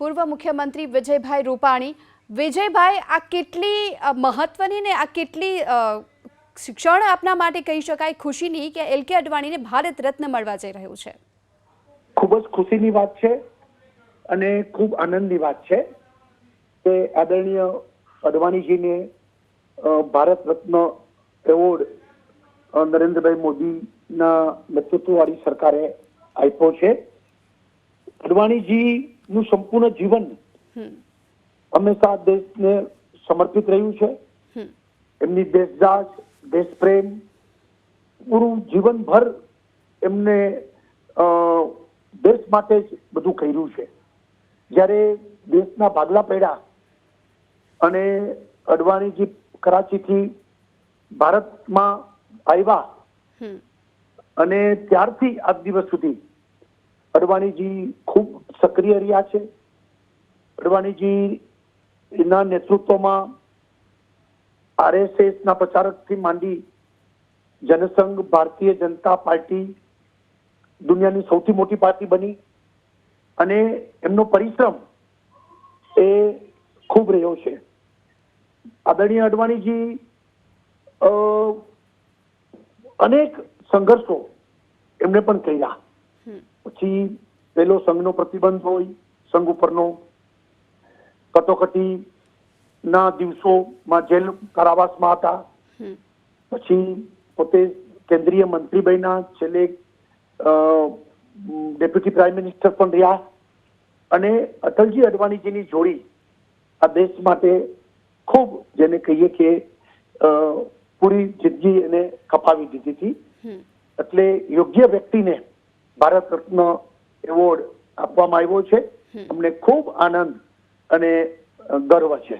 પૂર્વ મુખ્યમંત્રી વિજયભાઈ રૂપાણી. વિજયભાઈ, આ કેટલી મહત્વની ને આ કેટલી શિક્ષણ આપના માટે કહી શકાય? ખુશીની કે એલ કે અડવાણીને ભારત રત્ન મળવા જઈ રહ્યું છે. ખૂબ જ ખુશીની વાત છે અને ખૂબ આનંદની વાત છે કે આદરણીય અડવાણીજીને ભારત રત્ન એવોર્ડ નરેન્દ્રભાઈ મોદીના નેતૃત્વવાળી સરકારે આપ્યો છે. અડવાણીજીનું સંપૂર્ણ જીવન હંમેશા દેશને સમર્પિત રહ્યું છે. એમની દેશદાસ દેશપ્રેમ પૂરું જીવનભર એમને દેશ માટે જ બધું કર્યું છે. જ્યારે દેશના ભાગલા પડ્યા અને અડવાણીજી કરાચીથી ભારતમાં આવ્યા અને ત્યારથી આજ દિવસ સુધી અડવાણીજી ખૂબ સક્રિય રહ્યા છે. અડવાણીજી એના નેતૃત્વમાં આરએસએસ ના પ્રચારકથી માંડી જનસંઘ ભારતીય જનતા પાર્ટી દુનિયાની સૌથી મોટી પાર્ટી બની અને એમનો પરિશ્રમ એ ખૂબ રહ્યો છે. આદરણીય અડવાણીજી અનેક સંઘર્ષો એમણે પણ કર્યા. પછી પેલો સંઘનો પ્રતિબંધ હોય સંઘ ઉપરનો કટોકટી ના દિવસોમાં જેલ કારાવાસમાં હતા. પછી પોતે કેન્દ્રીય મંત્રી બન્યા છેલ્લે ડેપ્યુટી પ્રાઇમ મિનિસ્ટર પણ રહ્યા. અને અટલજી અડવાણીજીની જોડી આ દેશ માટે ખૂબ જેને કહીએ કે પૂરી જિંદગી એને કપાવી દીધી હતી. એટલે યોગ્ય વ્યક્તિને ભારત રત્ન એવોર્ડ આપવામાં આવ્યો છે. અમને ખૂબ આનંદ અને ગર્વ છે.